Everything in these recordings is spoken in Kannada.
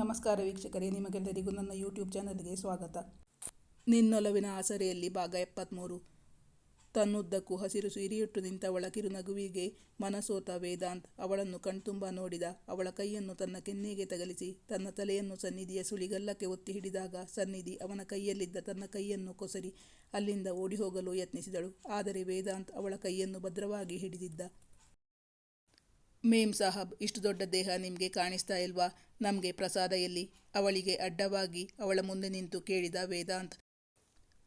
ನಮಸ್ಕಾರ ವೀಕ್ಷಕರೇ, ನಿಮಗೆಲ್ಲರಿಗೂ ನನ್ನ ಯೂಟ್ಯೂಬ್ ಚಾನಲ್ಗೆ ಸ್ವಾಗತ. ನಿನ್ನೊಲವಿನ ಆಸರೆಯಲ್ಲಿ ಭಾಗ ಎಪ್ಪತ್ತ್ಮೂರು ತನ್ನುದ್ದಕ್ಕೂ ಹಸಿರು ಸಿರಿಯುಟ್ಟು ನಿಂತವಳ ಕಿರುನಗುವಿಗೆ ಮನಸೋತ ವೇದಾಂತ್ ಅವಳನ್ನು ಕಣ್ತುಂಬ ನೋಡಿದ. ಅವಳ ಕೈಯನ್ನು ತನ್ನ ಕೆನ್ನೆಗೆ ತಗಲಿಸಿ, ತನ್ನ ತಲೆಯನ್ನು ಸನ್ನಿಧಿಯ ಸುಳಿಗಲ್ಲಕ್ಕೆ ಒತ್ತಿ ಹಿಡಿದಾಗ ಸನ್ನಿಧಿ ಅವನ ಕೈಯಲ್ಲಿದ್ದ ತನ್ನ ಕೈಯನ್ನು ಕೊಸರಿ ಅಲ್ಲಿಂದ ಓಡಿ ಹೋಗಲು ಯತ್ನಿಸಿದಳು. ಆದರೆ ವೇದಾಂತ್ ಅವಳ ಕೈಯನ್ನು ಭದ್ರವಾಗಿ ಹಿಡಿದಿದ್ದ. ಮೇಮ್ ಸಾಹಬ್, ಇಷ್ಟು ದೊಡ್ಡ ದೇಹ ನಿಮಗೆ ಕಾಣಿಸ್ತಾ ಇಲ್ವಾ? ನಮಗೆ ಪ್ರಸಾದ ಎಲ್ಲಿ? ಅವಳಿಗೆ ಅಡ್ಡವಾಗಿ ಅವಳ ಮುಂದೆ ನಿಂತು ಕೇಳಿದ ವೇದಾಂತ್.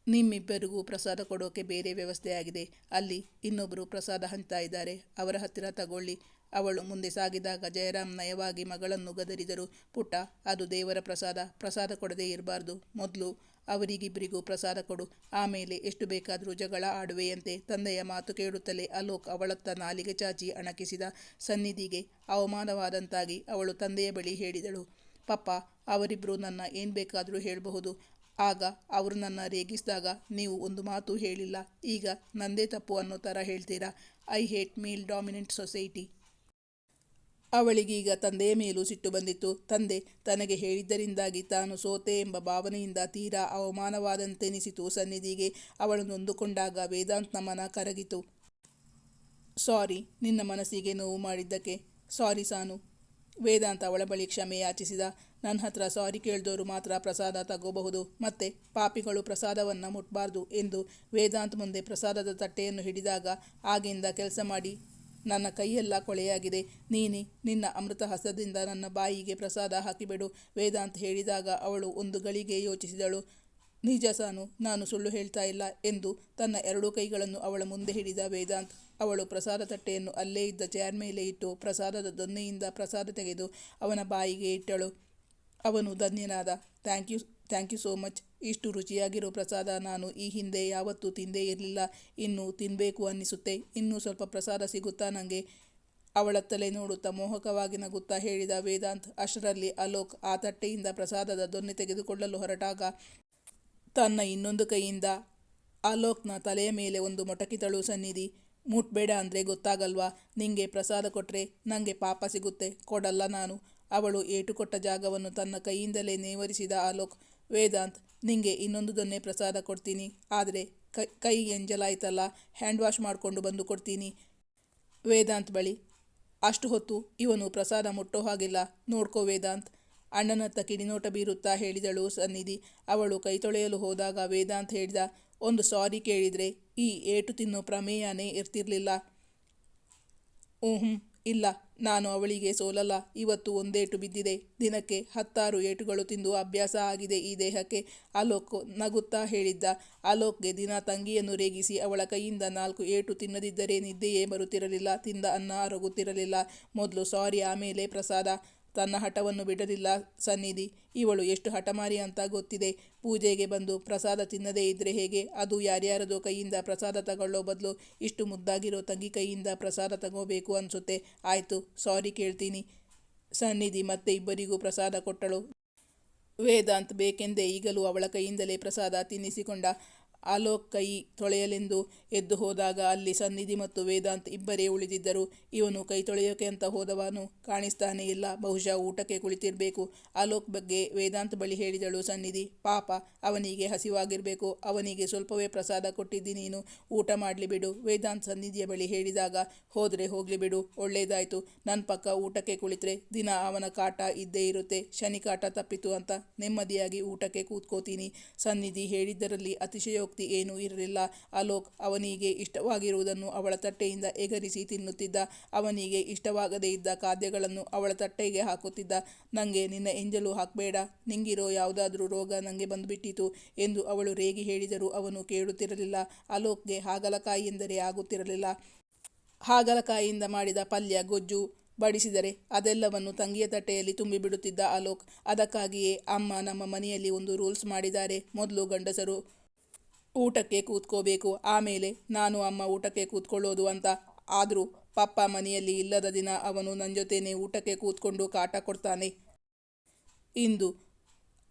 ನಿಮ್ಮಿಬ್ಬರಿಗೂ ಪ್ರಸಾದ ಕೊಡೋಕೆ ಬೇರೆ ವ್ಯವಸ್ಥೆ ಆಗಿದೆ. ಅಲ್ಲಿ ಇನ್ನೊಬ್ಬರು ಪ್ರಸಾದ ಹಂಚ್ತಾ ಇದ್ದಾರೆ. ಅವರ ಹತ್ತಿರ ತಗೊಳ್ಳಿ. ಅವಳು ಮುಂದೆ ಸಾಗಿದಾಗ ಜಯರಾಮ್ ನಯವಾಗಿ ಮಗಳನ್ನು ಗದರಿದರು. ಪುಟ್ಟ, ಅದು ದೇವರ ಪ್ರಸಾದ. ಪ್ರಸಾದ ಕೊಡದೇ ಇರಬಾರ್ದು. ಮೊದಲು ಅವರಿಗಿಬ್ಬರಿಗೂ ಪ್ರಸಾದ ಕೊಡು. ಆಮೇಲೆ ಎಷ್ಟು ಬೇಕಾದರೂ ಜಗಳ ಆಡುವೆಯಂತೆ ತಂದೆಯ ಮಾತು ಕೇಳುತ್ತಲೇ ಅಲೋಕ್ ಅವಳತ್ತ ನಾಲಿಗೆ ಚಾಚಿ ಅಣಕಿಸಿದ ಸನ್ನಿಧಿಗೆ ಅವಮಾನವಾದಂತಾಗಿ ಅವಳು ತಂದೆಯ ಬಳಿ ಹೇಳಿದಳು. ಪಪ್ಪ ಅವರಿಬ್ಬರು ನನ್ನ ಏನು ಬೇಕಾದರೂ ಹೇಳಬಹುದು. ಆಗ ಅವರು ನನ್ನ ರೇಗಿಸಿದಾಗ ನೀವು ಒಂದು ಮಾತು ಹೇಳಿಲ್ಲ. ಈಗ ನಂದೇ ತಪ್ಪು ಅನ್ನೋ ಥರ ಹೇಳ್ತೀರಾ? I hate male dominant society. ಅವಳಿಗೀಗ ತಂದೆಯ ಮೇಲೂ ಸಿಟ್ಟು ಬಂದಿತ್ತು. ತಂದೆ ತನಗೆ ಹೇಳಿದ್ದರಿಂದಾಗಿ ತಾನು ಸೋತೆ ಎಂಬ ಭಾವನೆಯಿಂದ ತೀರಾ ಅವಮಾನವಾದಂತೆನಿಸಿತು. ಸನ್ನಿಧಿಗೆ ಅವಳು ನೊಂದುಕೊಂಡಾಗ ವೇದಾಂತ್ನ ಮನ ಕರಗಿತು. ಸಾರಿ, ನಿನ್ನ ಮನಸ್ಸಿಗೆ ನೋವು ಮಾಡಿದ್ದಕ್ಕೆ. ಸಾರಿ ಸಾನು. ವೇದಾಂತ ಅವಳ ಬಳಿ ಕ್ಷಮೆ ಯಾಚಿಸಿದ. ನನ್ನ ಹತ್ರ ಸಾರಿ ಕೇಳಿದವರು ಮಾತ್ರ ಪ್ರಸಾದ ತಗೋಬಹುದು. ಮತ್ತೆ ಪಾಪಿಗಳು ಪ್ರಸಾದವನ್ನು ಮುಟ್ಬಾರ್ದು ಎಂದು ವೇದಾಂತ್ ಮುಂದೆ ಪ್ರಸಾದದ ತಟ್ಟೆಯನ್ನು ಹಿಡಿದಾಗ ಆಗಿಂದ ಕೆಲಸ ಮಾಡಿ ನನ್ನ ಕೈಯೆಲ್ಲ ಕೊಳೆಯಾಗಿದೆ. ನೀನೆ, ನಿನ್ನ ಅಮೃತ ಹಸದಿಂದ ನನ್ನ ಬಾಯಿಗೆ ಪ್ರಸಾದ ಹಾಕಿಬಿಡು. ವೇದಾಂತ್ ಹೇಳಿದಾಗ ಅವಳು ಒಂದು ಗಳಿಗೆ ಯೋಚಿಸಿದಳು. ನಿಜ ಸಾನು, ನಾನು ಸುಳ್ಳು ಹೇಳ್ತಾ ಇಲ್ಲ ಎಂದು ತನ್ನ ಎರಡೂ ಕೈಗಳನ್ನು ಅವಳ ಮುಂದೆ ಹಿಡಿದ ವೇದಾಂತ್ ಅವಳು ಪ್ರಸಾದ ತಟ್ಟೆಯನ್ನು ಅಲ್ಲೇ ಇದ್ದ ಚೇರ್ ಮೇಲೆ ಇಟ್ಟು ಪ್ರಸಾದದ ದೊನ್ನೆಯಿಂದ ಪ್ರಸಾದ ತೆಗೆದು ಅವನ ಬಾಯಿಗೆ ಇಟ್ಟಳು. ಅವನು ಧನ್ಯನಾದ. Thank you thank you so much. ಇಷ್ಟು ರುಚಿಯಾಗಿರೋ ಪ್ರಸಾದ ನಾನು ಈ ಹಿಂದೆ ಯಾವತ್ತೂ ತಿಂದೇ ಇರಲಿಲ್ಲ. ಇನ್ನು ತಿನ್ನಬೇಕು ಅನ್ನಿಸುತ್ತೆ. ಇನ್ನೂ ಸ್ವಲ್ಪ ಪ್ರಸಾದ ಸಿಗುತ್ತಾ ನನಗೆ ಅವಳ ತಲೆ ನೋಡುತ್ತಾ ಮೋಹಕವಾಗಿ ನಗುತ್ತಾ ಹೇಳಿದ ವೇದಾಂತ್ ಅಷ್ಟರಲ್ಲಿ ಅಲೋಕ್ ಆ ತಟ್ಟೆಯಿಂದ ಪ್ರಸಾದದ ದೊನ್ನೆ ತೆಗೆದುಕೊಳ್ಳಲು ಹೊರಟಾಗ, ತನ್ನ ಇನ್ನೊಂದು ಕೈಯಿಂದ, ಅಲೋಕ್ನ ತಲೆಯ ಮೇಲೆ ಒಂದು ಮೊಟಕಿತಳು ಸನ್ನಿಧಿ, ಮುಟ್ಬೇಡ ಅಂದರೆ ಗೊತ್ತಾಗಲ್ವಾ? ನಿಂಗೆ ಪ್ರಸಾದ ಕೊಟ್ಟರೆ ನನಗೆ ಪಾಪ ಸಿಗುತ್ತೆ. ಕೊಡಲ್ಲ ನಾನು. ಅವಳು ಏಟು ಕೊಟ್ಟ ಜಾಗವನ್ನು ತನ್ನ ಕೈಯಿಂದಲೇ ನೇವರಿಸಿದ ಆಲೋಕ್, ವೇದಾಂತ್, ನಿಂಗೆ ಇನ್ನೊಂದು ದೊನ್ನೆ ಪ್ರಸಾದ ಕೊಡ್ತೀನಿ. ಆದರೆ ಕೈ ಕೈ ಎಂಜಲಾಯ್ತಲ್ಲ ಹ್ಯಾಂಡ್ ವಾಶ್ ಮಾಡಿಕೊಂಡು ಬಂದು ಕೊಡ್ತೀನಿ. ವೇದಾಂತ್ ಬಳಿ, ಅಷ್ಟು ಹೊತ್ತು ಇವನು ಪ್ರಸಾದ ಮುಟ್ಟೋ ಹಾಗಿಲ್ಲ. ನೋಡ್ಕೋ ವೇದಾಂತ್. ಅಣ್ಣನತ್ತ ಕಿಡಿನೋಟ ಬೀರುತ್ತಾ ಹೇಳಿದಳು ಸನ್ನಿಧಿ. ಅವಳು ಕೈ ತೊಳೆಯಲು ಹೋದಾಗ ವೇದಾಂತ್ ಹೇಳಿದ, ಒಂದು ಸಾರಿ ಕೇಳಿದರೆ ಈ ಏಟು ತಿನ್ನೋ ಪ್ರಮೇಯನೇ ಇರ್ತಿರ್ಲಿಲ್ಲ. ಊಹ್ಞೂ ಇಲ್ಲ, ನಾನು ಅವಳಿಗೆ ಸೋಲಲ್ಲ, ಇವತ್ತು ಒಂದೇಟು ಬಿದ್ದಿದೆ. ದಿನಕ್ಕೆ ಹತ್ತಾರು ಏಟುಗಳು ತಿಂದು ಅಭ್ಯಾಸ ಆಗಿದೆ ಈ ದೇಹಕ್ಕೆ. ಅಲೋಕ್ ನಗುತ್ತಾ ಹೇಳಿದ್ದ. ಅಲೋಕ್ಗೆ ದಿನ ತಂಗಿಯನ್ನು ರೇಗಿಸಿ ಅವಳ ಕೈಯಿಂದ ನಾಲ್ಕು ಏಟು ತಿನ್ನದಿದ್ದರೆ ನಿದ್ದೆಯೇ ಬರುತ್ತಿರಲಿಲ್ಲ. ತಿಂದ ಅನ್ನ ಅರಗುತ್ತಿರಲಿಲ್ಲ. ಮೊದಲು ಸಾರಿ ಆಮೇಲೆ ಪ್ರಸಾದ. ತನ್ನ ಹಠವನ್ನು ಬಿಡಲಿಲ್ಲ ಸನ್ನಿಧಿ. ಇವಳು ಎಷ್ಟು ಹಠಮಾರಿ ಅಂತ ಗೊತ್ತಿದೆ. ಪೂಜೆಗೆ ಬಂದು ಪ್ರಸಾದ ತಿನ್ನದೇ ಇದ್ದರೆ ಹೇಗೆ? ಅದು ಯಾರ್ಯಾರದೋ ಕೈಯಿಂದ ಪ್ರಸಾದ ತಗೊಳ್ಳೋ ಬದಲು ಇಷ್ಟು ಮುದ್ದಾಗಿರೋ ತಂಗಿ ಕೈಯಿಂದ ಪ್ರಸಾದ ತಗೋಬೇಕು ಅನಿಸುತ್ತೆ. ಆಯಿತು, ಸಾರಿ ಕೇಳ್ತೀನಿ. ಸನ್ನಿಧಿ ಮತ್ತೆ ಇಬ್ಬರಿಗೂ ಪ್ರಸಾದ ಕೊಟ್ಟಳು. ವೇದಾಂತ್ ಬೇಕೆಂದೇ ಈಗಲೂ ಅವಳ ಕೈಯಿಂದಲೇ ಪ್ರಸಾದ ತಿನ್ನಿಸಿಕೊಂಡ. ಅಲೋಕ್ ಕೈ ತೊಳೆಯಲೆಂದು ಎದ್ದು ಹೋದಾಗ ಅಲ್ಲಿ ಸನ್ನಿಧಿ ಮತ್ತು ವೇದಾಂತ್ ಇಬ್ಬರೇ ಉಳಿದಿದ್ದರು. ಇವನು ಕೈ ತೊಳೆಯೋಕೆ ಅಂತ ಹೋದವನು ಕಾಣಿಸ್ತಾನೆ ಇಲ್ಲ. ಬಹುಶಃ ಊಟಕ್ಕೆ ಕುಳಿತಿರಬೇಕು. ಆಲೋಕ್ ಬಗ್ಗೆ ವೇದಾಂತ್ ಬಳಿ ಹೇಳಿದಳು ಸನ್ನಿಧಿ. ಪಾಪ, ಅವನಿಗೆ ಹಸಿವಾಗಿರಬೇಕು. ಅವನಿಗೆ ಸ್ವಲ್ಪವೇ ಪ್ರಸಾದ ಕೊಟ್ಟಿದ್ದಿ ನೀನು. ಊಟ ಮಾಡಲಿ ಬಿಡು. ವೇದಾಂತ್ ಸನ್ನಿಧಿಯ ಬಳಿ ಹೇಳಿದಾಗ, ಹೋದರೆ ಹೋಗಲಿ ಬಿಡು. ಒಳ್ಳೇದಾಯಿತು. ನನ್ನ ಪಕ್ಕ ಊಟಕ್ಕೆ ಕುಳಿತರೆ ದಿನ ಅವನ ಕಾಟ ಇದ್ದೇ ಇರುತ್ತೆ. ಶನಿ ಕಾಟ ತಪ್ಪಿತು ಅಂತ ನೆಮ್ಮದಿಯಾಗಿ ಊಟಕ್ಕೆ ಕೂತ್ಕೋತೀನಿ. ಸನ್ನಿಧಿ ಹೇಳಿದ್ದರಲ್ಲಿ ಅತಿಶಯೋಕ್ತಿ ಏನೂ ಇರಲಿಲ್ಲ. ಅಲೋಕ್ ಅವನಿಗೆ ಇಷ್ಟವಾಗಿರುವುದನ್ನು ಅವಳ ತಟ್ಟೆಯಿಂದ ಎಗರಿಸಿ ತಿನ್ನುತ್ತಿದ್ದ. ಅವನಿಗೆ ಇಷ್ಟವಾಗದೇ ಇದ್ದ ಖಾದ್ಯಗಳನ್ನು ಅವಳ ತಟ್ಟೆಗೆ ಹಾಕುತ್ತಿದ್ದ. ನನಗೆ ನಿನ್ನ ಎಂಜಲು ಹಾಕಬೇಡ. ನಿಂಗಿರೋ ಯಾವುದಾದ್ರೂ ರೋಗ ನನಗೆ ಬಂದುಬಿಟ್ಟಿತು ಎಂದು ಅವಳು ರೇಗಿ ಹೇಳಿದರೂ ಅವನು ಕೇಳುತ್ತಿರಲಿಲ್ಲ. ಅಲೋಕ್ಗೆ ಹಾಗಲಕಾಯಿ ಎಂದರೆ ಆಗುತ್ತಿರಲಿಲ್ಲ. ಹಾಗಲಕಾಯಿಯಿಂದ ಮಾಡಿದ ಪಲ್ಯ, ಗೊಜ್ಜು ಬಡಿಸಿದರೆ ಅದೆಲ್ಲವನ್ನು ತಂಗಿಯ ತಟ್ಟೆಯಲ್ಲಿ ತುಂಬಿಬಿಡುತ್ತಿದ್ದ ಅಲೋಕ್. ಅದಕ್ಕಾಗಿಯೇ ಅಮ್ಮ ನಮ್ಮ ಮನೆಯಲ್ಲಿ ಒಂದು ರೂಲ್ಸ್ ಮಾಡಿದ್ದಾರೆ. ಮೊದಲು ಗಂಡಸರು ಊಟಕ್ಕೆ ಕೂತ್ಕೋಬೇಕು. ಆಮೇಲೆ ನಾನು ಅಮ್ಮ ಊಟಕ್ಕೆ ಕೂತ್ಕೊಳ್ಳೋದು ಅಂತ. ಆದರೂ ಪಪ್ಪ ಮನೆಯಲ್ಲಿ ಇಲ್ಲದ ದಿನ ಅವನು ನನ್ನ ಜೊತೆನೇ ಊಟಕ್ಕೆ ಕೂತ್ಕೊಂಡು ಕಾಟ ಕೊಡ್ತಾನೆ. ಇಂದು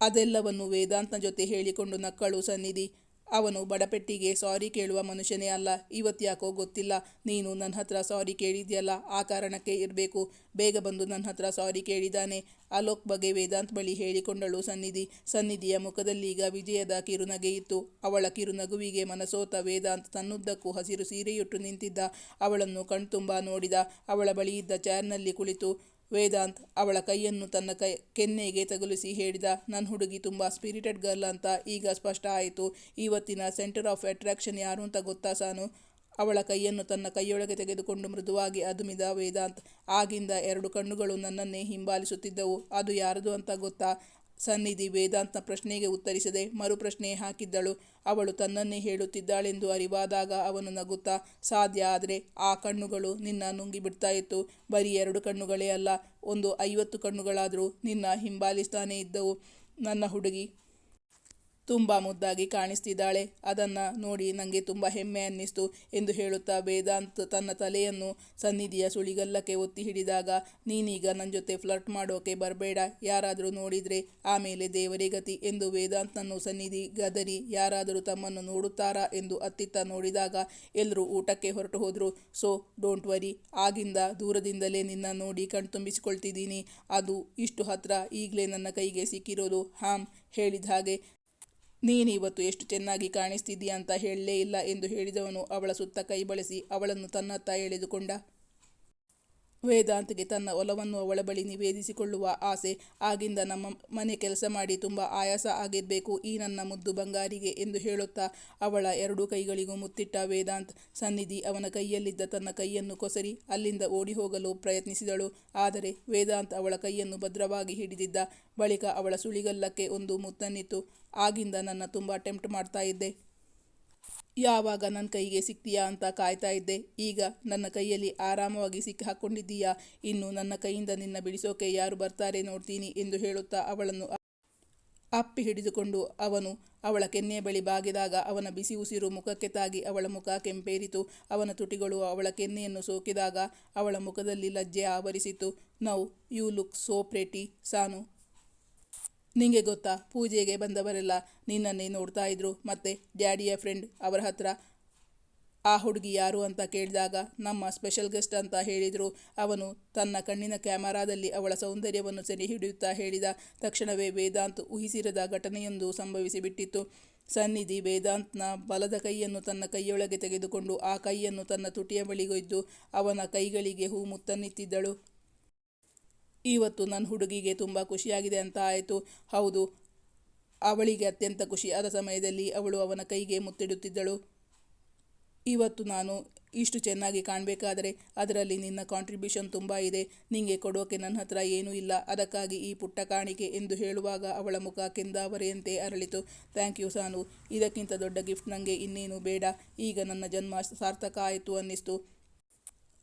ಅದೆಲ್ಲವನ್ನು ವೇದಾಂತನ ಜೊತೆ ಹೇಳಿಕೊಂಡು ನಕ್ಕಳು ಸನ್ನಿಧಿ. ಅವನು ಬಡಪೆಟ್ಟಿಗೆ ಸಾರಿ ಕೇಳುವ ಮನುಷ್ಯನೇ ಅಲ್ಲ. ಇವತ್ತ್ಯಾಕೋ ಗೊತ್ತಿಲ್ಲ. ನೀನು ನನ್ನ ಹತ್ರ ಸಾರಿ ಕೇಳಿದ್ಯಲ್ಲ, ಆ ಕಾರಣಕ್ಕೆ ಇರಬೇಕು. ಬೇಗ ಬಂದು ನನ್ನ ಹತ್ರ ಸಾರಿ ಕೇಳಿದಾನೆ. ಅಲೋಕ್ ಬಗ್ಗೆ ವೇದಾಂತ್ ಬಳಿ ಹೇಳಿಕೊಂಡಳು ಸನ್ನಿಧಿ. ಸನ್ನಿಧಿಯ ಮುಖದಲ್ಲೀಗ ವಿಜಯದ ಕಿರುನಗೆ ಇತ್ತು. ಅವಳ ಕಿರುನಗುವಿಗೆ ಮನಸೋತ ವೇದಾಂತ್ ತನ್ನುದ್ದಕ್ಕೂ ಹಸಿರು ಸೀರೆಯುಟ್ಟು ನಿಂತಿದ್ದ. ಅವಳನ್ನು ಕಣ್ತುಂಬ ನೋಡಿದ. ಅವಳ ಬಳಿಯಿದ್ದ ಚೇರ್ನಲ್ಲಿ ಕುಳಿತು ವೇದಾಂತ್ ಅವಳ ಕೈಯನ್ನು ತನ್ನ ಕೈ, ಕೆನ್ನೆಗೆ ತಗುಲಿಸಿ ಹೇಳಿದ ನನ್ನ ಹುಡುಗಿ ತುಂಬ ಸ್ಪಿರಿಟೆಡ್ ಗರ್ಲ್ ಅಂತ ಈಗ ಸ್ಪಷ್ಟ ಆಯಿತು. ಇವತ್ತಿನ ಸೆಂಟರ್ ಆಫ್ ಅಟ್ರಾಕ್ಷನ್ ಯಾರು ಅಂತ ಗೊತ್ತಾ ಸಾನು? ಅವಳ ಕೈಯನ್ನು ತನ್ನ ಕೈಯೊಳಗೆ ತೆಗೆದುಕೊಂಡು ಮೃದುವಾಗಿ, ಅದುಮಿದ ವೇದಾಂತ್, ಆಗಿಂದ ಎರಡು ಕಣ್ಣುಗಳು ನನ್ನನ್ನೇ ಹಿಂಬಾಲಿಸುತ್ತಿದ್ದವು. ಅದು ಯಾರದು ಅಂತ ಗೊತ್ತಾ? ಸನ್ನಿಧಿ ವೇದಾಂತನ ಪ್ರಶ್ನೆಗೆ ಉತ್ತರಿಸದೆ ಮರುಪ್ರಶ್ನೆ ಹಾಕಿದ್ದಳು. ಅವಳು ತನ್ನನ್ನೇ ಹೇಳುತ್ತಿದ್ದಾಳೆಂದು ಅರಿವಾದಾಗ ಅವನು ನಗುತ್ತಾ, ಸಾಧ್ಯ ಆದರೆ ಆ ಕಣ್ಣುಗಳು ನಿನ್ನ ನುಂಗಿ ಬಿಡ್ತಾ ಇತ್ತು. ಬರೀ ಎರಡು ಕಣ್ಣುಗಳೇ ಅಲ್ಲ, ಒಂದು ಐವತ್ತು ಕಣ್ಣುಗಳಾದರೂ ನಿನ್ನ ಹಿಂಬಾಲಿಸ್ತಾನೇ ಇದ್ದವು. ನನ್ನ ಹುಡುಗಿ ತುಂಬ ಮುದ್ದಾಗಿ ಕಾಣಿಸ್ತಿದ್ದಾಳೆ. ಅದನ್ನು ನೋಡಿ ನನಗೆ ತುಂಬ ಹೆಮ್ಮೆ ಅನ್ನಿಸ್ತು ಎಂದು ಹೇಳುತ್ತಾ ವೇದಾಂತ್ ತನ್ನ ತಲೆಯನ್ನು ಸನ್ನಿಧಿಯ ಸುಳಿಗಲ್ಲಕ್ಕೆ ಒತ್ತಿ ಹಿಡಿದಾಗ, ನೀನೀಗ ನನ್ನ ಜೊತೆ ಫ್ಲರ್ಟ್ ಮಾಡೋಕೆ ಬರಬೇಡ, ಯಾರಾದರೂ ನೋಡಿದರೆ ಆಮೇಲೆ ದೇವರೇ ಗತಿ ಎಂದು ವೇದಾಂತ್ನನ್ನು ಸನ್ನಿಧಿ ಗದರಿ ಯಾರಾದರೂ ತಮ್ಮನ್ನು ನೋಡುತ್ತಾರಾ ಎಂದು ಅತ್ತಿತ್ತ ನೋಡಿದಾಗ ಎಲ್ಲರೂ ಊಟಕ್ಕೆ ಹೊರಟು ಹೋದರು. ಸೊ, ಡೋಂಟ್ ವರಿ, ಆಗಿಂದ ದೂರದಿಂದಲೇ ನಿನ್ನ ನೋಡಿ ಕಣ್ತುಂಬಿಸಿಕೊಳ್ತಿದ್ದೀನಿ ಅದು ಇಷ್ಟು ಹತ್ರ ಈಗಲೇ ನನ್ನ ಕೈಗೆ ಸಿಕ್ಕಿರೋದು, ಹಾಂ, ಹೇಳಿದ ಹಾಗೆ. ನೀನು ಇವತ್ತು ಎಷ್ಟು ಚೆನ್ನಾಗಿ ಕಾಣಿಸ್ತಿದ್ದೀಯ ಅಂತ ಹೇಳಲೇ ಇಲ್ಲ ಎಂದು ಹೇಳಿದವನು ಅವಳ ಸುತ್ತ ಕೈ ಬಳಸಿ ಅವಳನ್ನು ತನ್ನತ್ತ ಎಳೆದುಕೊಂಡ. ವೇದಾಂತ್ಗೆ ತನ್ನ ಒಲವನ್ನು ಅವಳ ಬಳಿ ನಿವೇದಿಸಿಕೊಳ್ಳುವ ಆಸೆ. ಆಗಿಂದ ನಮ್ಮ ಮನೆ ಕೆಲಸ ಮಾಡಿ ತುಂಬ ಆಯಾಸ ಆಗಿರಬೇಕು. ಈ ನನ್ನ ಮುದ್ದು ಬಂಗಾರಿಗೆ ಎಂದು ಹೇಳುತ್ತಾ ಅವಳ ಎರಡೂ ಕೈಗಳಿಗೂ ಮುತ್ತಿಟ್ಟ ವೇದಾಂತ್ ಸನ್ನಿಧಿ ಅವನ ಕೈಯಲ್ಲಿದ್ದ ತನ್ನ ಕೈಯನ್ನು ಕೊಸರಿ ಅಲ್ಲಿಂದ ಓಡಿ ಹೋಗಲು ಪ್ರಯತ್ನಿಸಿದಳು. ಆದರೆ ವೇದಾಂತ್ ಅವಳ ಕೈಯನ್ನು ಭದ್ರವಾಗಿ ಹಿಡಿದಿದ್ದ ಬಳಿಕ ಅವಳ ಸುಳಿಗಲ್ಲಕ್ಕೆ ಒಂದು ಮುತ್ತನ್ನಿತ್ತು. ಆಗಿಂದ ನನ್ನ ತುಂಬ ಅಟೆಂಪ್ಟ್ ಮಾಡ್ತಾ ಇದ್ದೆ. ಯಾವಾಗ ನನ್ನ ಕೈಗೆ ಸಿಕ್ತೀಯಾ ಅಂತ ಕಾಯ್ತಾ ಇದ್ದೆ. ಈಗ ನನ್ನ ಕೈಯಲ್ಲಿ ಆರಾಮವಾಗಿ ಸಿಕ್ಕಿ ಹಾಕ್ಕೊಂಡಿದ್ದೀಯಾ ಇನ್ನು ನನ್ನ ಕೈಯಿಂದ ನಿನ್ನ ಬಿಡಿಸೋಕೆ ಯಾರು ಬರ್ತಾರೆ ನೋಡ್ತೀನಿ ಎಂದು ಹೇಳುತ್ತಾ ಅವಳನ್ನು ಅಪ್ಪಿ ಹಿಡಿದುಕೊಂಡು ಅವನು ಅವಳ ಕೆನ್ನೆಯ ಬಳಿ ಬಾಗಿದಾಗ ಅವನ ಬಿಸಿ ಉಸಿರು ಮುಖಕ್ಕೆ ತಾಗಿ ಅವಳ ಮುಖ ಕೆಂಪೇರಿತು. ಅವನ ತುಟಿಗಳು ಅವಳ ಕೆನ್ನೆಯನ್ನು ಸೋಕಿದಾಗ ಅವಳ ಮುಖದಲ್ಲಿ ಲಜ್ಜೆ ಆವರಿಸಿತು. Now, you look so pretty, Sanu. ನಿಂಗೆ ಗೊತ್ತಾ, ಪೂಜೆಗೆ ಬಂದವರೆಲ್ಲ ನಿನ್ನನ್ನೇ ನೋಡ್ತಾ ಇದ್ರು. ಮತ್ತೆ ಡ್ಯಾಡಿಯ ಫ್ರೆಂಡ್ ಅವರ ಹತ್ರ, ಆ ಹುಡುಗಿ ಯಾರು ಅಂತ ಕೇಳಿದಾಗ ನಮ್ಮ ಸ್ಪೆಷಲ್ ಗೆಸ್ಟ್ ಅಂತ ಹೇಳಿದರು. ಅವನು ತನ್ನ ಕಣ್ಣಿನ ಕ್ಯಾಮರಾದಲ್ಲಿ ಅವಳ ಸೌಂದರ್ಯವನ್ನು ಸೆರೆ ಹಿಡಿಯುತ್ತಾ ಹೇಳಿದ ತಕ್ಷಣವೇ ವೇದಾಂತ್ ಊಹಿಸಿರದ ಘಟನೆಯೊಂದು ಸಂಭವಿಸಿಬಿಟ್ಟಿತ್ತು. ಸನ್ನಿಧಿ ವೇದಾಂತ್ನ ಬಲದ ಕೈಯನ್ನು ತನ್ನ ಕೈಯೊಳಗೆ ತೆಗೆದುಕೊಂಡು ಆ ಕೈಯನ್ನು ತನ್ನ ತುಟಿಯ ಬಳಿಗೊಯ್ದು ಅವನ ಕೈಗಳಿಗೆ ಹೂ ಮುತ್ತನ್ನಿತ್ತಿದ್ದಳು. ಇವತ್ತು ನನ್ನ ಹುಡುಗಿಗೆ ತುಂಬ ಖುಷಿಯಾಗಿದೆ ಅಂತ ಆಯಿತು. ಹೌದು, ಅವಳಿಗೆ ಅತ್ಯಂತ ಖುಷಿಯಾದ ಸಮಯದಲ್ಲಿ ಅವಳು ಅವನ ಕೈಗೆ ಮುತ್ತಿಡುತ್ತಿದ್ದಳು. ಇವತ್ತು ನಾನು ಇಷ್ಟು ಚೆನ್ನಾಗಿ ಕಾಣಬೇಕಾದರೆ ಅದರಲ್ಲಿ ನಿನ್ನ ಕಾಂಟ್ರಿಬ್ಯೂಷನ್ ತುಂಬ ಇದೆ. ನಿಮಗೆ ಕೊಡೋಕೆ ನನ್ನ ಹತ್ರ ಏನೂ ಇಲ್ಲ. ಅದಕ್ಕಾಗಿ ಈ ಪುಟ್ಟ ಕಾಣಿಕೆ ಎಂದು ಹೇಳುವಾಗ ಅವಳ ಮುಖ ಕೆಂದಾವರೆಯಂತೆ ಅರಳಿತು. ಥ್ಯಾಂಕ್ ಯು ಸಾನು. ಇದಕ್ಕಿಂತ ದೊಡ್ಡ ಗಿಫ್ಟ್ ನನಗೆ ಇನ್ನೇನು ಬೇಡ. ಈಗ ನನ್ನ ಜನ್ಮ ಸಾರ್ಥಕ ಆಯಿತು ಅನ್ನಿಸ್ತು.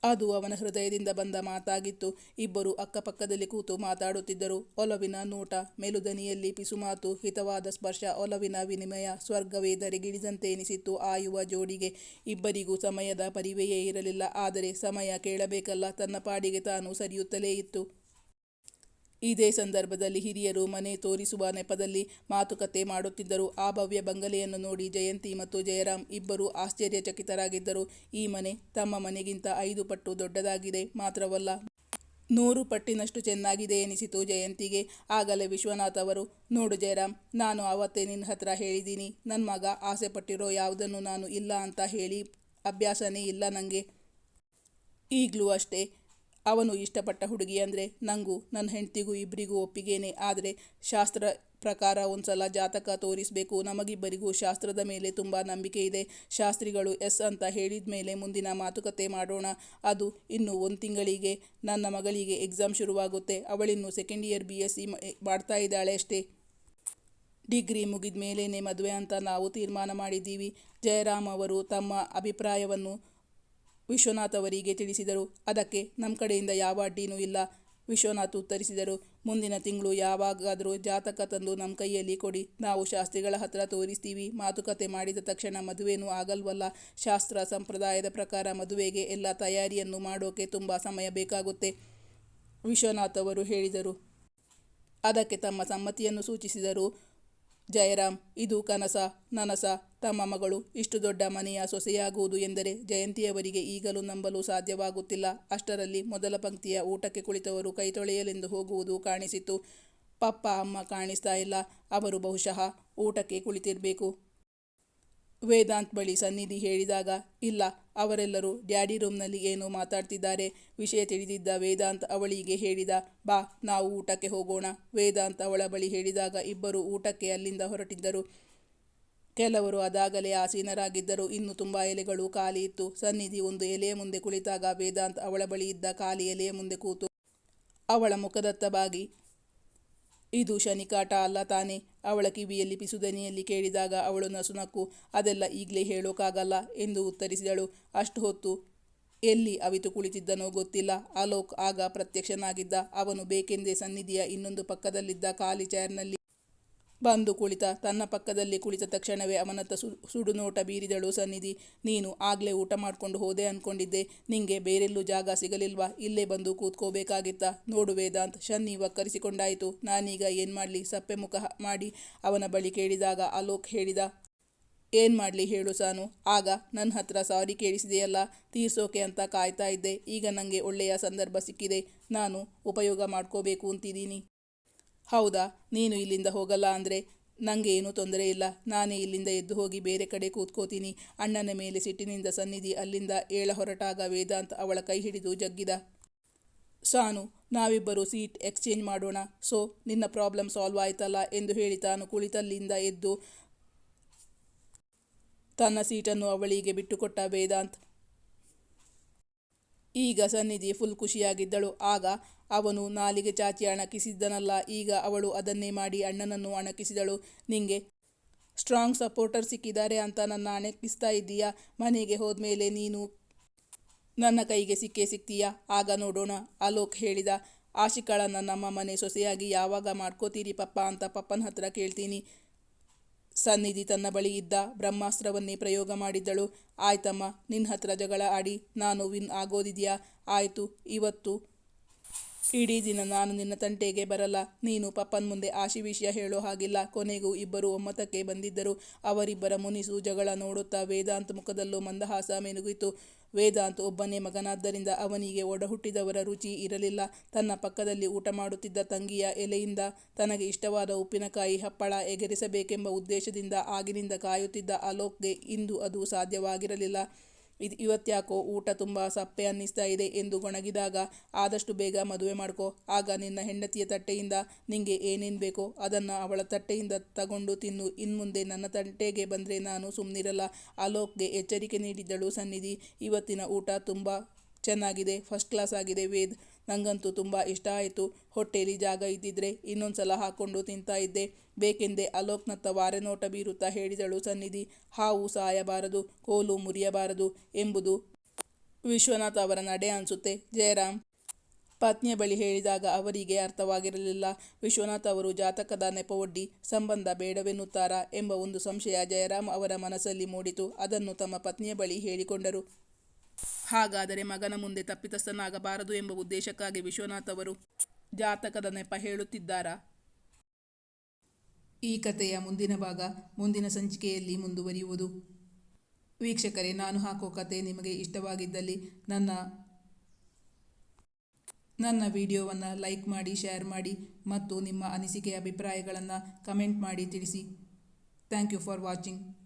ಅದು ಅವನ ಹೃದಯದಿಂದ ಬಂದ ಮಾತಾಗಿತ್ತು. ಇಬ್ಬರು ಅಕ್ಕಪಕ್ಕದಲ್ಲಿ ಕೂತು ಮಾತಾಡುತ್ತಿದ್ದರು. ಒಲವಿನ ನೋಟ, ಮೆಲುದನಿಯಲ್ಲಿ ಪಿಸುಮಾತು, ಹಿತವಾದ ಸ್ಪರ್ಶ, ಒಲವಿನ ವಿನಿಮಯ, ಸ್ವರ್ಗವೇ ಧರೆಗಿಳಿದಂತೆ ಎನಿಸಿತ್ತು ಯುವ ಜೋಡಿಗೆ. ಇಬ್ಬರಿಗೂ ಸಮಯದ ಪರಿವೆಯೇ ಇರಲಿಲ್ಲ, ಆದರೆ ಸಮಯ ಕೇಳಬೇಕಲ್ಲ, ತನ್ನ ಪಾಡಿಗೆ ತಾನು ಸರಿಯುತ್ತಲೇ ಇತ್ತು. ಇದೇ ಸಂದರ್ಭದಲ್ಲಿ ಹಿರಿಯರು ಮನೆ ತೋರಿಸುವ ನೆಪದಲ್ಲಿ ಮಾತುಕತೆ ಮಾಡುತ್ತಿದ್ದರು. ಆ ಭವ್ಯ ಬಂಗಲೆಯನ್ನು ನೋಡಿ ಜಯಂತಿ ಮತ್ತು ಜಯರಾಮ್ ಇಬ್ಬರು ಆಶ್ಚರ್ಯಚಕಿತರಾಗಿದ್ದರು. ಈ ಮನೆ ತಮ್ಮ ಮನೆಗಿಂತ ಐದು ಪಟ್ಟು ದೊಡ್ಡದಾಗಿದೆ. ಮಾತ್ರವಲ್ಲ, ನೂರು ಪಟ್ಟಿನಷ್ಟು ಚೆನ್ನಾಗಿದೆ ಎನಿಸಿತು ಜಯಂತಿಗೆ. ಆಗಲೇ ವಿಶ್ವನಾಥ್ ಅವರು, ನೋಡು ಜಯರಾಮ್ ನಾನು ಆವತ್ತೇ ನಿನ್ನ ಹತ್ರ ಹೇಳಿದ್ದೀನಿ. ನನ್ನ ಮಗ ಆಸೆ ಪಟ್ಟಿರೋ ಯಾವುದನ್ನು ನಾನು ಇಲ್ಲ ಅಂತ ಹೇಳಿ ಅಭ್ಯಾಸನೇ ಇಲ್ಲ ನನಗೆ ಈಗಲೂ ಅಷ್ಟೇ. ಅವನು ಇಷ್ಟಪಟ್ಟ ಹುಡುಗಿ ಅಂದರೆ ನನಗೂ ನನ್ನ ಹೆಂಡತಿಗೂ ಇಬ್ಬರಿಗೂ ಒಪ್ಪಿಗೆನೆ. ಆದರೆ ಶಾಸ್ತ್ರ ಪ್ರಕಾರ ಒಂದ್ಸಲ ಜಾತಕ ತೋರಿಸಬೇಕು. ನಮಗಿಬ್ಬರಿಗೂ ಶಾಸ್ತ್ರದ ಮೇಲೆ ತುಂಬ ನಂಬಿಕೆ ಇದೆ. ಶಾಸ್ತ್ರಿಗಳು ಎಸ್ ಅಂತ ಹೇಳಿದ ಮೇಲೆ ಮುಂದಿನ ಮಾತುಕತೆ ಮಾಡೋಣ. ಅದು ಇನ್ನು ಒಂದು ತಿಂಗಳಿಗೆ. ನನ್ನ ಮಗಳಿಗೆ ಎಕ್ಸಾಮ್ ಶುರುವಾಗುತ್ತೆ. ಅವಳಿನ್ನು second year B S C ಮಾಡ್ತಾ ಇದ್ದಾಳೆ ಅಷ್ಟೇ. ಡಿಗ್ರಿ ಮುಗಿದ ಮೇಲೇನೆ ಮದುವೆ ಅಂತ ನಾವು ತೀರ್ಮಾನ ಮಾಡಿದ್ದೀವಿ. ಜಯರಾಮ್ ಅವರು ತಮ್ಮ ಅಭಿಪ್ರಾಯವನ್ನು ವಿಶ್ವನಾಥ್ ಅವರಿಗೆ ತಿಳಿಸಿದರು. ಅದಕ್ಕೆ ನಮ್ಮ ಕಡೆಯಿಂದ ಯಾವ ಅಡ್ಡಿನೂ ಇಲ್ಲ. ವಿಶ್ವನಾಥ್ ಉತ್ತರಿಸಿದರು. ಮುಂದಿನ ತಿಂಗಳು ಯಾವಾಗಾದರೂ ಜಾತಕ ತಂದು ನಮ್ಮ ಕೈಯಲ್ಲಿ ಕೊಡಿ. ನಾವು ಶಾಸ್ತ್ರಿಗಳ ಹತ್ರ ತೋರಿಸ್ತೀವಿ. ಮಾತುಕತೆ ಮಾಡಿದ ತಕ್ಷಣ ಮದುವೆನೂ ಆಗಲ್ವಲ್ಲ. ಶಾಸ್ತ್ರ ಸಂಪ್ರದಾಯದ ಪ್ರಕಾರ ಮದುವೆಗೆ ಎಲ್ಲ ತಯಾರಿಯನ್ನು ಮಾಡೋಕೆ ತುಂಬ ಸಮಯ ಬೇಕಾಗುತ್ತೆ. ವಿಶ್ವನಾಥ್ ಅವರು ಹೇಳಿದರು. ಅದಕ್ಕೆ ತಮ್ಮ ಸಮ್ಮತಿಯನ್ನು ಸೂಚಿಸಿದರು. ಜಯರಾಮ್, ಇದು ಕನಸ, ನನಸ. ತಮ್ಮ ಮಗಳು, ಇಷ್ಟು ದೊಡ್ಡ ಮನೆಯ ಸೊಸೆಯಾಗುವುದು ಎಂದರೆ ಜಯಂತಿಯವರಿಗೆ ಈಗಲೂ ನಂಬಲು ಸಾಧ್ಯವಾಗುತ್ತಿಲ್ಲ. ಅಷ್ಟರಲ್ಲಿ ಮೊದಲ ಪಂಕ್ತಿಯ ಊಟಕ್ಕೆ ಕುಳಿತವರು ಕೈ ತೊಳೆಯಲೆಂದು ಹೋಗುವುದು ಕಾಣಿಸಿತು. ಪಪ್ಪ, ಅಮ್ಮ ಕಾಣಿಸ್ತಾ ಇಲ್ಲ. ಅವರು ಬಹುಶಃ ಊಟಕ್ಕೆ ಕುಳಿತಿರಬೇಕು. ವೇದಾಂತ್ ಬಳಿ ಸನ್ನಿಧಿ ಹೇಳಿದಾಗ, ಇಲ್ಲ, ಅವರೆಲ್ಲರೂ ಡ್ಯಾಡಿ ರೂಮ್ನಲ್ಲಿ ಏನೋ ಮಾತಾಡ್ತಿದ್ದಾರೆ, ವಿಷಯ ತಿಳಿದಿದ್ದ ವೇದಾಂತ್ ಅವಳಿಗೆ ಹೇಳಿದ, ಬಾ, ನಾವು ಊಟಕ್ಕೆ ಹೋಗೋಣ. ವೇದಾಂತ್ ಅವಳ ಬಳಿ ಹೇಳಿದಾಗ ಇಬ್ಬರು ಊಟಕ್ಕೆ ಅಲ್ಲಿಂದ ಹೊರಟಿದ್ದರು. ಕೆಲವರು ಅದಾಗಲೇ ಆಸೀನರಾಗಿದ್ದರು. ಇನ್ನು ತುಂಬ ಎಲೆಗಳು ಖಾಲಿ ಇತ್ತು. ಸನ್ನಿಧಿ ಒಂದು ಎಲೆಯ ಮುಂದೆ ಕುಳಿತಾಗ ವೇದಾಂತ್ ಅವಳ ಬಳಿ ಇದ್ದ ಖಾಲಿ ಎಲೆಯ ಮುಂದೆ ಕೂತು ಅವಳ ಮುಖದತ್ತ ಬಾಗಿ ಇದು ಶನಿಕಾಟ ಅಲ್ಲ ತಾನೆ. ಅವಳ ಕಿವಿಯಲ್ಲಿ ಪಿಸುದನಿಯಲ್ಲಿ ಕೇಳಿದಾಗ ಅವಳು ನಸುನಕ್ಕು ಅದೆಲ್ಲ ಈಗಲೇ ಹೇಳೋಕ್ಕಾಗಲ್ಲ ಎಂದು ಉತ್ತರಿಸಿದಳು. ಅಷ್ಟು ಹೊತ್ತು ಎಲ್ಲಿ ಅವಿತು ಕುಳಿತಿದ್ದನೋ ಗೊತ್ತಿಲ್ಲ. ಅಲೋಕ್ ಆಗ ಪ್ರತ್ಯಕ್ಷನಾಗಿದ್ದ. ಅವನು ಬೇಕೆಂದೇ ಸನ್ನಿಧಿಯ ಇನ್ನೊಂದು ಪಕ್ಕದಲ್ಲಿದ್ದ ಖಾಲಿ ಚೇರ್ನಲ್ಲಿ ಬಂದು ಕುಳಿತ. ತನ್ನ ಪಕ್ಕದಲ್ಲಿ ಕುಳಿತ ತಕ್ಷಣವೇ ಅವನತ್ತ ಸು, ಸುಡುನೋಟ ಬೀರಿದಳು ಸನ್ನಿಧಿ. ನೀನು ಆಗ್ಲೇ ಊಟ ಮಾಡ್ಕೊಂಡು ಹೋದೆ ಅಂದ್ಕೊಂಡಿದ್ದೆ ನಿಂಗೆ ಬೇರೆಲ್ಲೂ ಜಾಗ ಸಿಗಲಿಲ್ವಾ? ಇಲ್ಲೇ ಬಂದು ಕೂತ್ಕೋಬೇಕಾಗಿತ್ತ? ನೋಡು ವೇದಾಂತ್ ಶನ್ನಿ ವಕ್ಕರಿಸಿಕೊಂಡಾಯಿತು. ನಾನೀಗ ಏನು ಮಾಡಲಿ? ಸಪ್ಪೆ ಮುಖ ಮಾಡಿ ಅವನ ಬಳಿ ಕೇಳಿದಾಗ ಅಲೋಕ್ ಹೇಳಿದ, ಏನು ಮಾಡಲಿ ಹೇಳು ಸಾನು. ಆಗ ನನ್ನ ಹತ್ರ ಸಾರಿ ಕೇಳಿಸಿದೆಯಲ್ಲ? ತೀರ್ಸೋಕೆ ಅಂತ ಕಾಯ್ತಾ ಇದ್ದೆ. ಈಗ ನನಗೆ ಒಳ್ಳೆಯ ಸಂದರ್ಭ ಸಿಕ್ಕಿದೆ. ನಾನು ಉಪಯೋಗ ಮಾಡ್ಕೋಬೇಕು ಅಂತಿದ್ದೀನಿ. ಹೌದಾ? ನೀನು ಇಲ್ಲಿಂದ ಹೋಗಲ್ಲ ಅಂದರೆ ನನಗೆ ಏನೂ ತೊಂದರೆ ಇಲ್ಲ. ನಾನೇ ಇಲ್ಲಿಂದ ಎದ್ದು ಹೋಗಿ ಬೇರೆ ಕಡೆ ಕೂತ್ಕೋತೀನಿ. ಅಣ್ಣನ ಮೇಲೆ ಸಿಟ್ಟಿನಿಂದ ಸನ್ನಿಧಿ ಅಲ್ಲಿಂದ ಏಳ ಹೊರಟಾಗ ವೇದಾಂತ್ ಅವಳ ಕೈ ಹಿಡಿದು ಜಗ್ಗಿದ. ಸಾನು, ನಾವಿಬ್ಬರು ಸೀಟ್ ಎಕ್ಸ್ಚೇಂಜ್ ಮಾಡೋಣ. ಸೊ, ನಿನ್ನ ಪ್ರಾಬ್ಲಮ್ ಸಾಲ್ವ್ ಆಯ್ತಲ್ಲ ಎಂದು ಹೇಳಿ ತಾನು ಕುಳಿತಲ್ಲಿಂದ ಎದ್ದು ತನ್ನ ಸೀಟನ್ನು ಅವಳಿಗೆ ಬಿಟ್ಟುಕೊಟ್ಟ ವೇದಾಂತ್. ಈಗ ಸನ್ನಿಧಿ ಫುಲ್ ಖುಷಿಯಾಗಿದ್ದಳು. ಆಗ ಅವನು ನಾಲಿಗೆ ಚಾಚಿ ಅಣಕಿಸಿದ್ದನಲ್ಲ, ಈಗ ಅವಳು ಅದನ್ನೇ ಮಾಡಿ ಅಣ್ಣನನ್ನು ಅಣಕಿಸಿದಳು. ನಿಂಗೆ ಸ್ಟ್ರಾಂಗ್ ಸಪೋರ್ಟರ್ ಸಿಕ್ಕಿದ್ದಾರೆ ಅಂತ ನನ್ನ ಅಣಕಿಸ್ತಾ ಇದ್ದೀಯಾ? ಮನೆಗೆ ಹೋದ್ಮೇಲೆ ನೀನು ನನ್ನ ಕೈಗೆ ಸಿಕ್ಕೇ ಸಿಗ್ತೀಯಾ ಆಗ ನೋಡೋಣ, ಅಲೋಕ್ ಹೇಳಿದ. ಆಶಿಕಳನ್ನು ನಮ್ಮ ಮನೆ ಸೊಸೆಯಾಗಿ ಯಾವಾಗ ಮಾಡ್ಕೋತೀರಿ ಪಪ್ಪ ಅಂತ ಪಪ್ಪನ ಹತ್ರ ಕೇಳ್ತೀನಿ. ಸನ್ನಿಧಿ ತನ್ನ ಬಳಿ ಇದ್ದ ಬ್ರಹ್ಮಾಸ್ತ್ರವನ್ನೇ ಪ್ರಯೋಗ ಮಾಡಿದ್ದಳು. ಆಯ್ತಮ್ಮ, ನಿನ್ನ ಹತ್ರ ಜಗಳ ಆಡಿ, ನಾನು ವಿನ್ ಆಗೋದಿದೆಯಾ? ಆಯಿತು, ಇವತ್ತು ಇಡೀ ದಿನ ನಾನು ನಿನ್ನ ತಂಟೆಗೆ ಬರಲ್ಲ. ನೀನು ಪಪ್ಪನ್ ಮುಂದೆ ಆಶಿ ವಿಷಯ ಹೇಳೋ ಹಾಗಿಲ್ಲ. ಕೊನೆಗೂ ಇಬ್ಬರು ಒಮ್ಮತಕ್ಕೆ ಬಂದಿದ್ದರು. ಅವರಿಬ್ಬರ ಮುನಿಸು ಜಗಳ ನೋಡುತ್ತಾ ವೇದಾಂತ್ ಮುಖದಲ್ಲೂ ಮಂದಹಾಸ ಮೆನುಗಿತು. ವೇದಾಂತ್ ಒಬ್ಬನೇ ಮಗನಾದ್ದರಿಂದ ಅವನಿಗೆ ಒಡಹುಟ್ಟಿದವರ ರುಚಿ ಇರಲಿಲ್ಲ. ತನ್ನ ಪಕ್ಕದಲ್ಲಿ ಊಟ ಮಾಡುತ್ತಿದ್ದ ತಂಗಿಯ ಎಲೆಯಿಂದ ತನಗೆ ಇಷ್ಟವಾದ ಉಪ್ಪಿನಕಾಯಿ ಹಪ್ಪಳ ಎಗರಿಸಬೇಕೆಂಬ ಉದ್ದೇಶದಿಂದ ಆಗಿನಿಂದ ಕಾಯುತ್ತಿದ್ದ ಅಲೋಕ್ಗೆ ಇಂದು ಅದು ಸಾಧ್ಯವಾಗಿರಲಿಲ್ಲ. ಇದು ಇವತ್ತ್ಯಾಕೋ ಊಟ ತುಂಬ ಸಪ್ಪೆ ಅನ್ನಿಸ್ತಾ ಇದೆ ಎಂದು ಗೊಣಗಿದಾಗ, ಆದಷ್ಟು ಬೇಗ ಮದುವೆ ಮಾಡ್ಕೋ. ಆಗ ನಿನ್ನ ಹೆಂಡತಿಯ ತಟ್ಟೆಯಿಂದ ನಿಂಗೆ ಏನೇನು ಬೇಕೋ ಅದನ್ನು ಅವಳ ತಟ್ಟೆಯಿಂದ ತಗೊಂಡು ತಿನ್ನು. ಇನ್ಮುಂದೆ ನನ್ನ ತಟ್ಟೆಗೆ ಬಂದರೆ ನಾನು ಸುಮ್ಮನಿರಲ್ಲ ಅಲೋಕ್ಗೆ ಎಚ್ಚರಿಕೆ ನೀಡಿದ್ದಳು ಸನ್ನಿಧಿ. ಇವತ್ತಿನ ಊಟ ತುಂಬ ಚೆನ್ನಾಗಿದೆ. ಫಸ್ಟ್ ಕ್ಲಾಸ್ ಆಗಿದೆ ವೇದ್. ನನಗಂತೂ ತುಂಬ ಇಷ್ಟ ಆಯಿತು. ಹೊಟ್ಟೇಲಿ ಜಾಗ ಇದ್ದಿದ್ರೆ ಇನ್ನೊಂದು ಸಲ ಹಾಕ್ಕೊಂಡು ತಿಂತಾ ಇದ್ದೆ. ಬೇಕೆಂದೇ ಅಲೋಕ್ನತ್ತ ವಾರೆನೋಟ ಬೀರುತ್ತಾ ಹೇಳಿದಳು ಸನ್ನಿಧಿ. ಹಾವು ಸಾಯಬಾರದು, ಕೋಲು ಮುರಿಯಬಾರದು ಎಂಬುದು ವಿಶ್ವನಾಥ್ ಅವರ ನಡೆ ಅನಿಸುತ್ತೆ. ಜಯರಾಮ್ ಪತ್ನಿಯ ಬಳಿ ಹೇಳಿದಾಗ ಅವರಿಗೆ ಅರ್ಥವಾಗಿರಲಿಲ್ಲ. ವಿಶ್ವನಾಥ್ ಅವರು ಜಾತಕದ ನೆಪವೊಡ್ಡಿ ಸಂಬಂಧ ಬೇಡವೆನ್ನುತ್ತಾರಾ ಎಂಬ ಒಂದು ಸಂಶಯ ಜಯರಾಮ್ ಅವರ ಮನಸ್ಸಲ್ಲಿ ಮೂಡಿತು. ಅದನ್ನು ತಮ್ಮ ಪತ್ನಿಯ ಬಳಿ ಹೇಳಿಕೊಂಡರು. ಹಾಗಾದರೆ ಮಗನ ಮುಂದೆ ತಪ್ಪಿತಸ್ಥನಾಗಬಾರದು ಎಂಬ ಉದ್ದೇಶಕ್ಕಾಗಿ ವಿಶ್ವನಾಥ್ ಅವರು ಜಾತಕದ ನೆಪ ಹೇಳುತ್ತಿದ್ದಾರಾ? ಈ ಕಥೆಯ ಮುಂದಿನ ಭಾಗ ಮುಂದಿನ ಸಂಚಿಕೆಯಲ್ಲಿ ಮುಂದುವರಿಯುವುದು. ವೀಕ್ಷಕರೇ, ನಾನು ಹಾಕೋ ಕತೆ ನಿಮಗೆ ಇಷ್ಟವಾಗಿದ್ದಲ್ಲಿ ನನ್ನ ನನ್ನ ವಿಡಿಯೋವನ್ನು ಲೈಕ್ ಮಾಡಿ, ಶೇರ್ ಮಾಡಿ ಮತ್ತು ನಿಮ್ಮ ಅನಿಸಿಕೆ, ಅಭಿಪ್ರಾಯಗಳನ್ನು ಕಮೆಂಟ್ ಮಾಡಿ ತಿಳಿಸಿ. Thank you for watching.